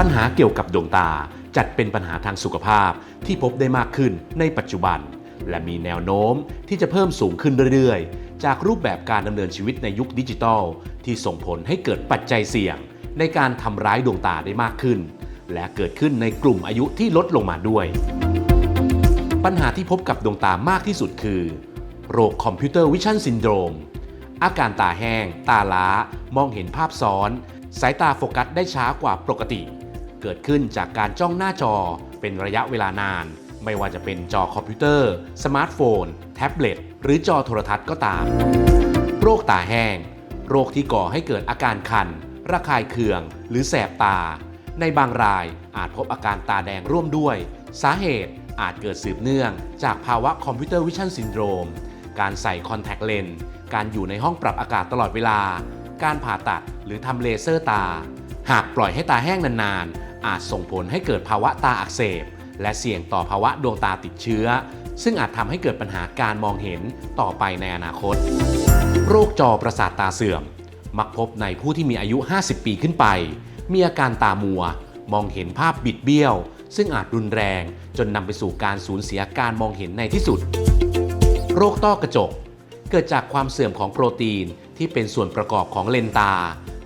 ปัญหาเกี่ยวกับดวงตาจัดเป็นปัญหาทางสุขภาพที่พบได้มากขึ้นในปัจจุบัน และมีแนวโน้มที่จะเพิ่มสูงขึ้นเรื่อยๆ จากรูปแบบการดำเนินชีวิตในยุคดิจิทัล ที่ส่งผลให้เกิดปัจจัยเสี่ยง ในการทำร้ายดวงตาได้มากขึ้น และเกิดขึ้นในกลุ่มอายุที่ลดลงมาด้วย ปัญหาที่พบกับดวงตามากที่สุดคือ โรคคอมพิวเตอร์วิชั่นซินโดรมอาการตาแห้ง ตาล้า มองเห็นภาพซ้อน สายตาโฟกัสได้ช้ากว่าปกติ เกิดขึ้นจากการจ้องหน้าจอเป็นระยะเวลานาน ไม่ว่าจะเป็นจอคอมพิวเตอร์ สมาร์ทโฟน แท็บเล็ต หรือจอโทรทัศน์ก็ตาม โรคตาแห้ง โรคที่ก่อให้เกิดอาการคัน ระคายเคือง หรือแสบตา ในบางรายอาจพบอาการตาแดงร่วมด้วย สาเหตุอาจเกิดสืบเนื่อง จากภาวะคอมพิวเตอร์วิชั่นซินโดรม การใส่คอนแทคเลนส์การอยู่ในห้องปรับอากาศตลอดเวลา การผ่าตัดหรือทำเลเซอร์ตา หากปล่อยให้ตาแห้งนานๆ อาจส่งผลให้เกิดภาวะตาอักเสบ และเสี่ยงต่อภาวะดวงตาติดเชื้อ ซึ่งอาจทำให้เกิดปัญหาการมองเห็นต่อไปในอนาคต โรคจอประสาทตาเสื่อม มักพบในผู้ที่มีอายุ 50 ปีขึ้นไป มีอาการตามัว มองเห็นภาพบิดเบี้ยว ซึ่งอาจรุนแรงจนนำไปสู่การสูญเสียการมองเห็นในที่สุด โรคต้อกระจก เกิดจากความเสื่อมของโปรตีนที่เป็นส่วนประกอบของเลนตา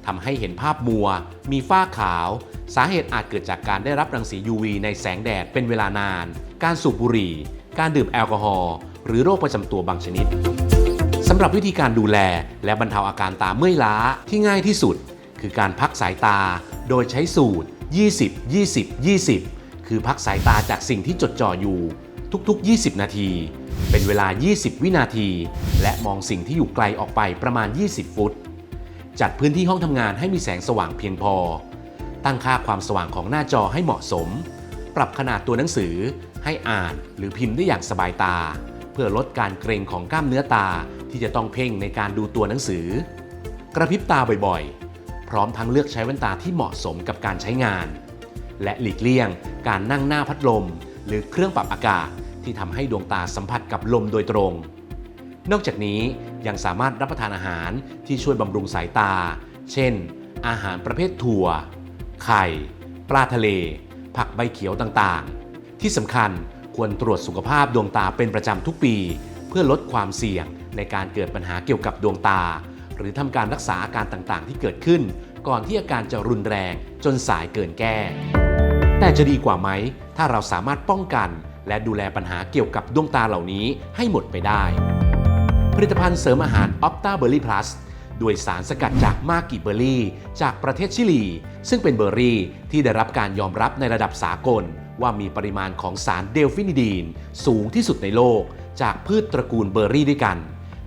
ทำให้เห็นภาพมัว มีฝ้าขาว สาเหตุอาจเกิดจากการได้รับรังสี UV ในแสงแดดเป็นเวลานาน การสูบบุหรี่ การดื่มแอลกอฮอล์หรือโรคประจำตัวบางชนิดสำหรับวิธีการดูแลและบรรเทาอาการตาเมื่อยล้าที่ง่ายที่สุด คือการพักสายตา โดยใช้สูตร 20 20 20 คือพักสายตาจากสิ่งที่จดจ่ออยู่ ทุกๆ 20 นาที เป็นเวลา 20 วินาที และมองสิ่งที่อยู่ไกลออกไปประมาณ 20 ฟุต จัดพื้นที่ห้องทำงานให้มีแสงสว่างเพียงพอ ตั้งค่าความสว่างของหน้าจอให้เหมาะสม ปรับขนาดตัวหนังสือให้อ่านหรือพิมพ์ได้อย่างสบายตา เพื่อลดการเกร็งของกล้ามเนื้อตาที่จะต้องเพ่งในการดูตัวหนังสือ กระพริบตาบ่อยๆ พร้อมทั้งเลือกใช้แว่นตาที่เหมาะสมกับการใช้งาน และหลีกเลี่ยงการนั่งหน้าพัดลม หรือเครื่องปรับอากาศที่ทำให้ดวงตาสัมผัสกับลมโดยตรง นอกจากนี้ยังสามารถรับประทานอาหารที่ช่วยบำรุงสายตา เช่น อาหารประเภทถั่ว ไข่ ปลาทะเล ผักใบเขียวต่างๆ ที่สำคัญควรตรวจสุขภาพดวงตาเป็นประจำทุกปี เพื่อลดความเสี่ยงในการเกิดปัญหาเกี่ยวกับดวงตา หรือทำการรักษาอาการต่างๆ ที่เกิดขึ้น ก่อนที่อาการจะรุนแรงจนสายเกินแก้ แต่จะดีกว่าไหม ถ้าเราสามารถป้องกัน และดูแลปัญหาเกี่ยวกับดวงตาเหล่านี้ให้หมดไปได้ ผลิตภัณฑ์เสริมอาหาร Opta Berry Plus ด้วยสารสกัดจากมากิเบอรี่ จากประเทศชิลี ซึ่งเป็นเบอร์รี่ที่ได้รับการยอมรับในระดับสากล ว่ามีปริมาณของสารเดลฟินิดีน สูงที่สุดในโลก จากพืชตระกูลเบอร์รี่ด้วยกัน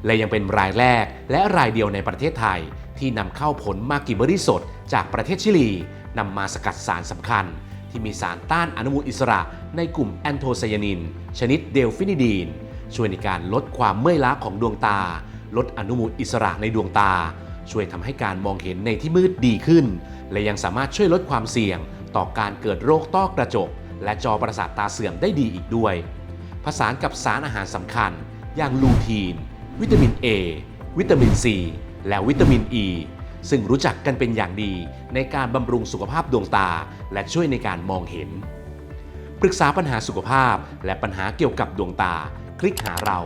และยังเป็นรายแรกและรายเดียวในประเทศไทย ที่นำเข้าผลมากิเบอร์รี่สด จากประเทศชิลีนำมาสกัดสารสำคัญ ที่มีสารต้านอนุมูลอิสระในกลุ่มแอนโทไซยานิน ชนิดเดลฟินิดีน ช่วยในการลดความเมื่อยล้าของดวงตา ลดอนุมูลอิสระในดวงตา ช่วยทำให้การมองเห็นในที่มืดดีขึ้น และยังสามารถช่วยลดความเสี่ยง ต่อการเกิดโรคต้อกระจก และจอประสาทตาเสื่อมได้ดีอีกด้วย ผสานกับสารอาหารสำคัญ อย่างลูทีน วิตามิน A วิตามิน C และวิตามิน E ซึ่งรู้จักกันเป็นอย่างดีในการบำรุงสุขภาพดวงตา และช่วยในการมองเห็น ปรึกษาปัญหาสุขภาพและปัญหาเกี่ยวกับดวงตา คลิกหาเรา